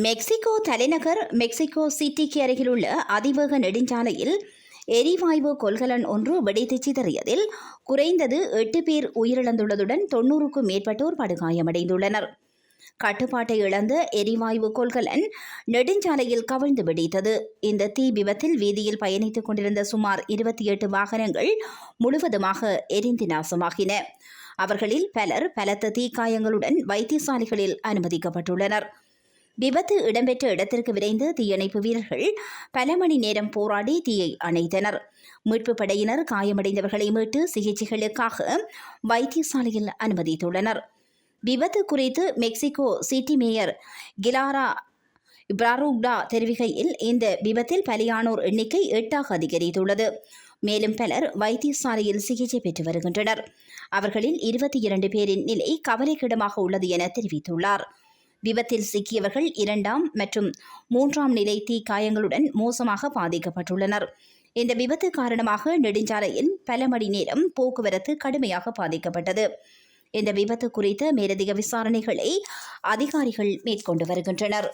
Mexico தலைநகர் Mexico சிட்டிக்கு அருகிலுள்ள அதிவேக நெடுஞ்சாலையில் எரிவாயு கொள்கலன் ஒன்று வெடித்து சிதறியதில் குறைந்தது எட்டு பேர் உயிரிழந்துள்ளதுடன் தொன்னூறுக்கும் மேற்பட்டோர் படுகாயமடைந்துள்ளனர். கட்டுப்பாட்டை இழந்த எரிவாயு கொள்கலன் நெடுஞ்சாலையில் கவிழ்ந்து வெடித்தது. இந்த தீ விபத்தில் வீதியில் பயணித்துக் கொண்டிருந்த சுமார் இருபத்தி எட்டு வாகனங்கள் முழுவதுமாக எரிந்து நாசமாகின. அவர்களில் பலர் பலத்த தீக்காயங்களுடன் வைத்தியசாலைகளில் அனுமதிக்கப்பட்டுள்ளனர். விபத்து இடம்பெற்ற இடத்திற்கு விரைந்த தீயணைப்பு வீரர்கள் பல மணி நேரம் போராடி தீயை அணைத்தனர். மீட்பு படையினர் காயமடைந்தவர்களை மீட்டு சிகிச்சைகளுக்காக வைத்தியசாலையில் அனுமதித்துள்ளனர். விபத்து குறித்து Mexico city mayor Clara Brugada தெரிவிக்கையில் இந்த விபத்தில் பலியானோர் எண்ணிக்கை எட்டாக அதிகரித்துள்ளது. மேலும் பலர் வைத்தியசாலையில் சிகிச்சை பெற்று வருகின்றனர். அவர்களில் இருபத்தி இரண்டு பேரின் நிலை கவலைக்கிடமாக உள்ளது என தெரிவித்துள்ளார். விபத்தில் சிக்கியவர்கள் இரண்டாம் மற்றும் மூன்றாம் நிலை தீ காயங்களுடன் மோசமாக பாதிக்கப்பட்டுள்ளனர். இந்த விபத்து காரணமாக நெடுஞ்சாலையில் பல மணி நேரம் போக்குவரத்து கடுமையாக பாதிக்கப்பட்டது. இந்த விபத்து குறித்த மேலதிக விசாரணைகளை அதிகாரிகள் மேற்கொண்டு வருகின்றனர்.